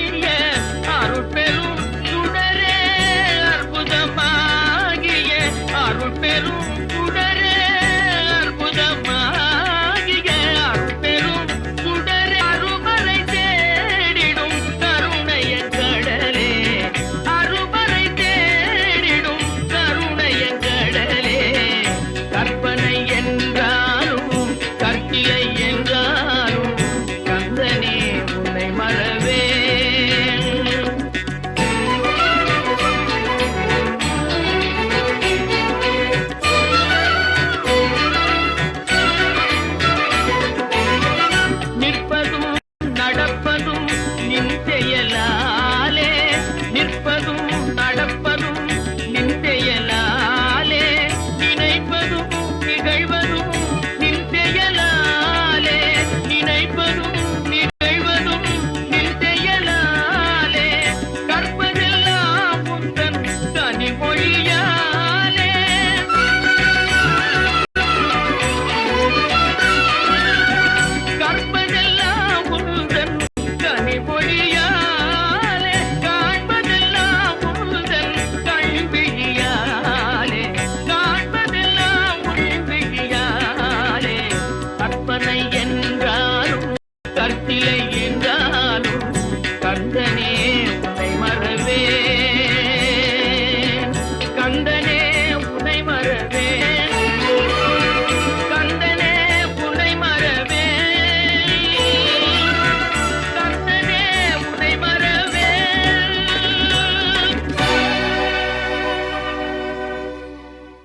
நின்ற அருள் பெரும் சுடரே அற்புதமாகிய அருள் பெரும் கற்பனை என்ன